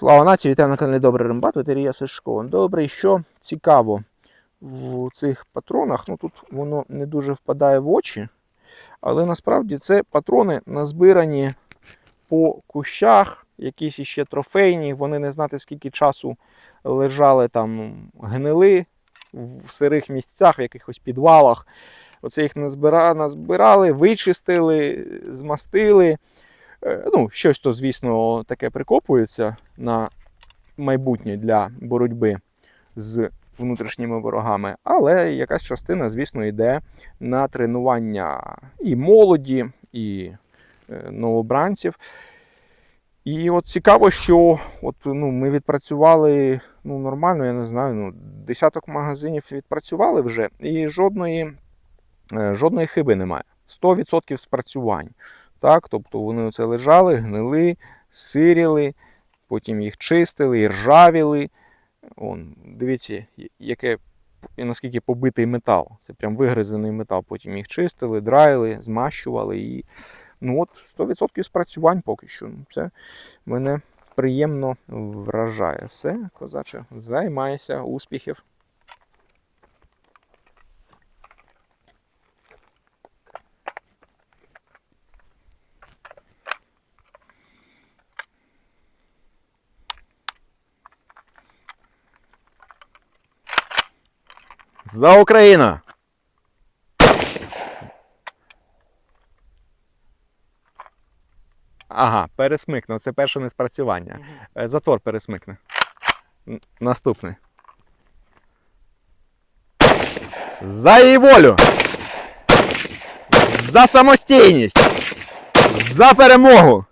Слава нації, вітаю на каналі Добрий Рембат, ветерія Сашко. Добре, що цікаво в цих патронах, ну тут воно не дуже впадає в очі, але насправді це патрони назбирані по кущах, якісь іще трофейні, вони не знати скільки часу лежали там, гнили в сирих місцях, в якихось підвалах. Оце їх назбирали, вичистили, змастили. Е, Ну, щось то, звісно, таке прикопується на майбутнє для боротьби з внутрішніми ворогами, але якась частина, звісно, йде на тренування і молоді, і е, новобранців. І от цікаво, що от, ну, ми відпрацювали ну, нормально, я не знаю, ну, десяток магазинів відпрацювали вже, і жодної, е, жодної хиби немає. 100% спрацювань. Так, тобто вони оце лежали, гнили, сиріли, потім їх чистили, ржавіли. Он, дивіться, яке, наскільки побитий метал. Це прям вигризаний метал. Потім їх чистили, драїли, змащували. І, ну от 100% спрацювань поки що. Ну, Це мене приємно вражає. Все, козаче, займайся, успіхів. За Україну! Ага, пересмикне. Це перше неспрацювання. Е, Затвор пересмикне. Н- Наступний. За її волю! За самостійність! За перемогу!